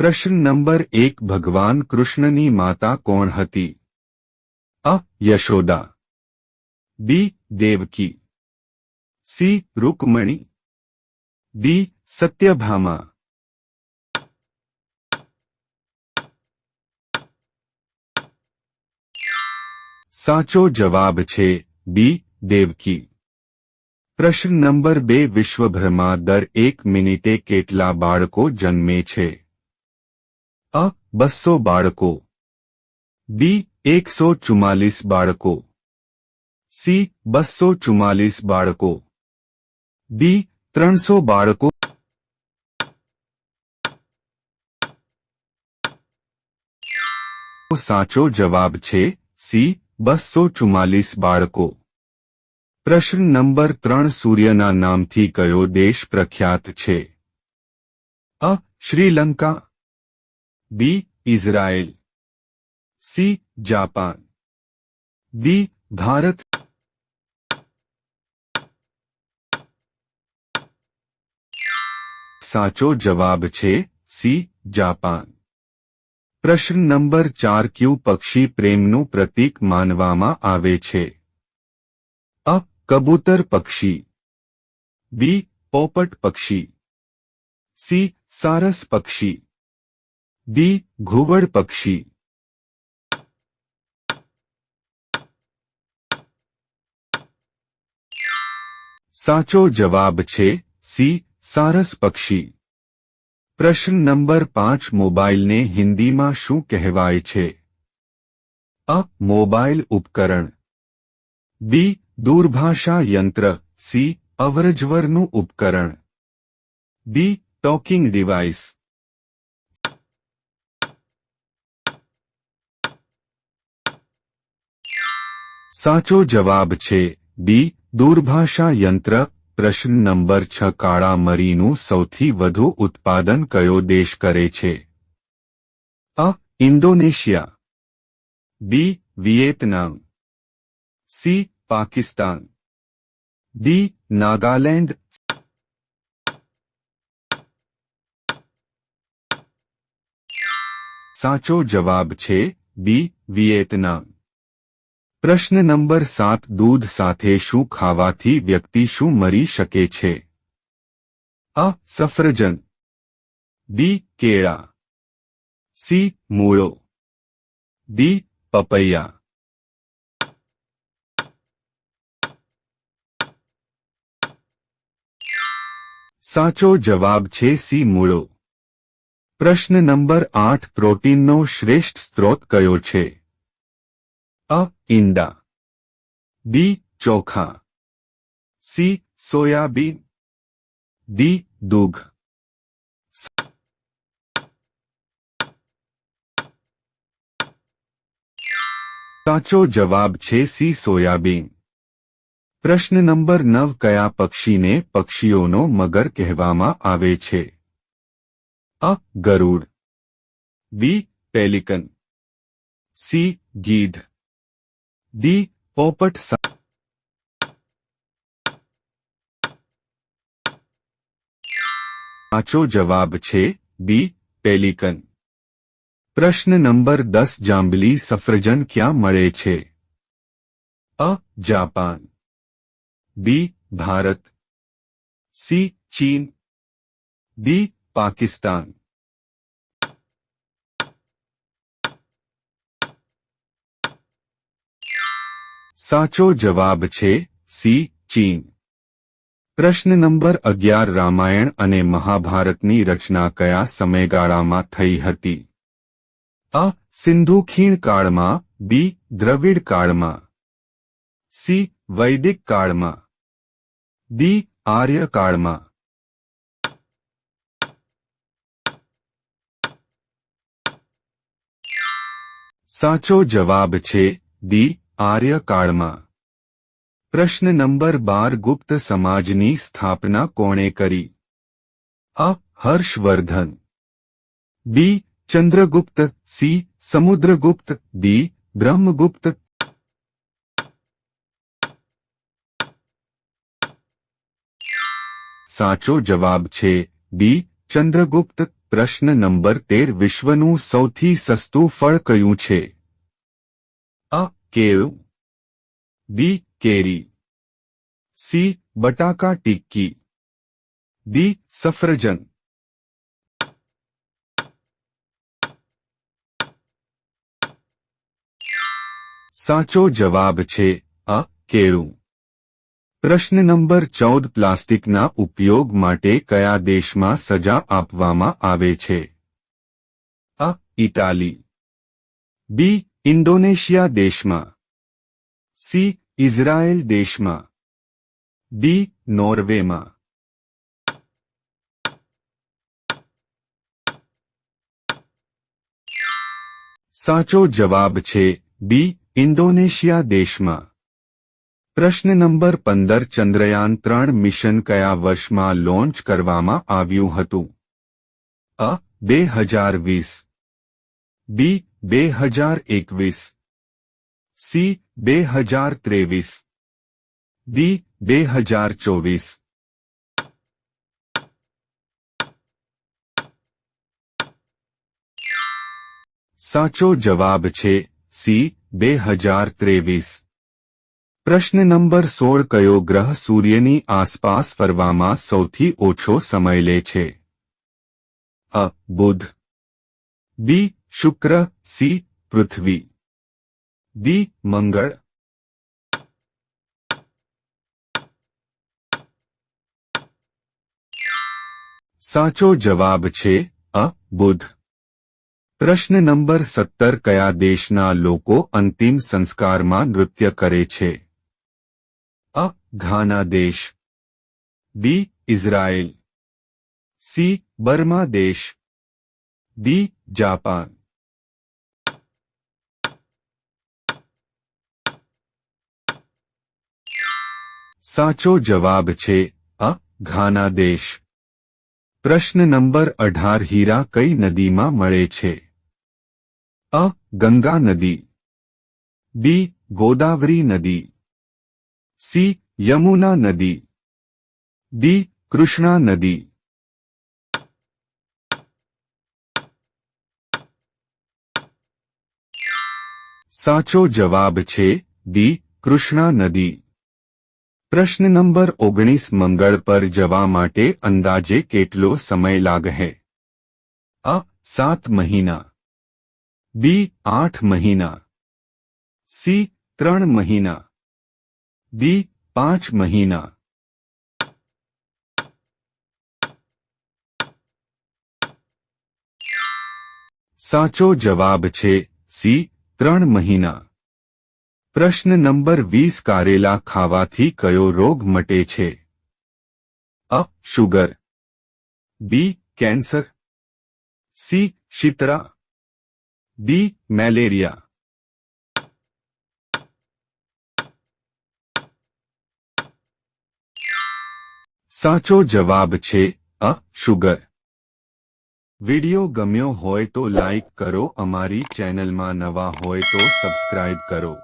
પ્રશ્ન નંબર એક ભગવાન કૃષ્ણની માતા કોણ હતી અ Yashoda B Devaki C Rukmini D Satyabhama સાચો જવાબ છે બી દેવકી પ્રશ્ન નંબર બે વિશ્વભરમાં દર એક મિનિટે કેટલા બાળકો જન્મે છે અ બસો બાળકો બી એકસો ચુમ્માલીસ બાળકો સી બસો ચુમ્માલીસ બાળકો ડી ત્રણસો બાળકો સાચો જવાબ છે સી બસો ચુમ્માલીસ બાળકો પ્રશ્ન નંબર ત્રણ સૂર્યના નામથી કયો દેશ પ્રખ્યાત છે અ Sri Lanka B Israel C Japan D Bharat સાચો જવાબ છે સી જાપાન પ્રશ્ન નંબર ચાર ક્યુ પક્ષી પ્રેમનું પ્રતીક માનવામાં આવે છે અ કબૂતર પક્ષી બી પોપટ પક્ષી સી સારસ પક્ષી ડી ઘુવડ પક્ષી. સાચો જવાબ છે સી, સારસ પક્ષી. પ્રશ્ન નંબર પાંચ, મોબાઈલને હિન્દીમાં શું કહેવાય છે? અ, મોબાઈલ ઉપકરણ. બી, દૂરભાષા યંત્ર. સી, અવરજવરનું ઉપકરણ. D, talking device. સાચો જવાબ છે બી, દૂરભાષા યંત્ર, પ્રશ્ન નંબર છ કાળા મરીનું સૌથી વધુ ઉત્પાદન કયો દેશ કરે છે? અ, Indonesia. B, Vietnam. C, Pakistan. D, Nagaland. સાચો જવાબ છે બી, વિયેતનામ. પ્રશ્ન નંબર સાત, દૂધ સાથે શું ખાવાથી વ્યક્તિ શું મરી શકે છે? અ, સફરજન. બી, કેળા. સી, મૂળો. દી પપૈયા. સાચો જવાબ છે સી, મૂળો. પ્રશ્ન નંબર આઠ, પ્રોટીનનો શ્રેષ્ઠ સ્ત્રોત કયો છે? ઈંડા બી ચોખા સી સોયાબીન દી દૂધ સાચો જવાબ છે સી સોયાબીન પ્રશ્ન નંબર નવ, કયા પક્ષીને પક્ષીઓનો મગર કહેવામાં આવે છે? અ. ગરુડ. બી પેલિકન સી ગીધ. ડી પોપટ સા- સાચો જવાબ છે બી પેલિકન પ્રશ્ન નંબર દસ જાંબલી સફરજન ક્યાં મળે છે અ જાપાન બી ભારત સી ચીન ડી પાકિસ્તાન સાચો જવાબ છે સી, ચીન. પ્રશ્ન નંબર અગિયાર, રામાયણ અને મહાભારતની રચના કયા સમયગાળામાં થઈ હતી? અ, સિંધુ ખીણ કાળમાં, બી, દ્રવિડ કાળમાં. સી, વૈદિક કાળમાં. ડી, આર્ય કાળમાં. સાચો જવાબ છે દી આર્ય કાળમાં પ્રશ્ન નંબર બાર ગુપ્ત સમાજની સ્થાપના કોણે કરી? અ. Harshavardhan. B. Chandragupta. C. Samudragupta. D. Brahmagupta. સાચો જવાબ છે બી. ચંદ્રગુપ્ત. પ્રશ્ન નંબર તેર વિશ્વનું સૌથી સસ્તું ફળ કયું છે? કેળ બી કેરી, સી, બટાકા ટિક્કી, ડી, સફરજન. સાચો જવાબ છે અ કેળું પ્રશ્ન નંબર ચૌદ, પ્લાસ્ટિકના ઉપયોગ માટે કયા દેશમાં સજા આપવામાં આવે છે? A, Italy. બી ઇન્ડોનેશિયા દેશમાં સી ઇઝરાયેલ દેશમાં ડી નોર્વેમાં સાચો જવાબ છે બી ઇન્ડોનેશિયા દેશમાં પ્રશ્ન નંબર પંદર ચંદ્રયાન ત્રણ મિશન કયા વર્ષમાં લોન્ચ કરવામાં આવ્યું હતું અ બે હજાર વીસ બી બે હજાર એકવીસ. સી, બે હજાર ત્રેવીસ. ડી, બે હજાર ચોવીસ. સાચો જવાબ છે સી, બે હજાર ત્રેવીસ. પ્રશ્ન નંબર સોળ, કયો ગ્રહ સૂર્યની આસપાસ ફરવામાં સૌથી ઓછો સમય લે છે? અ, બુધ. બી શુક્ર સી પૃથ્વી ડી મંગળ સાચો જવાબ છે અ બુધ પ્રશ્ન નંબર સત્તર કયા દેશના લોકો અંતિમ સંસ્કારમાં નૃત્ય કરે છે અ ઘાના દેશ બી ઇઝરાયેલ સી બર્મા દેશ ડી જાપાન સાચો જવાબ છે, અ, ઘાના દેશ. પ્રશ્ન નંબર અઢાર હીરા કઈ નદીમાં મળે છે? અ, ગંગા નદી. બી, ગોદાવરી નદી. સી, યમુના નદી. ડી, કૃષ્ણા નદી. સાચો જવાબ છે દી કૃષ્ણા નદી. પ્રશ્ન નંબર ઓગણીસ મંગળ પર જવા માટે અંદાજે કેટલો સમય લાગશે અ, સાત મહિના. બી, આઠ મહિના. સી, ત્રણ મહિના. ડી, પાંચ મહિના. સાચો જવાબ છે સી, ત્રણ મહિના. પ્રશ્ન નંબર વીસ કારેલા ખાવાથી કયો રોગ મટે છે? અ, શુગર. B, cancer. સી શિતરા ડી, મેલેરિયા. સાચો જવાબ છે અ, શુગર. વિડિયો ગમ્યો હોય તો લાઈક કરો, અમારી ચેનલમાં નવા હોય તો સબસ્ક્રાઇબ કરો.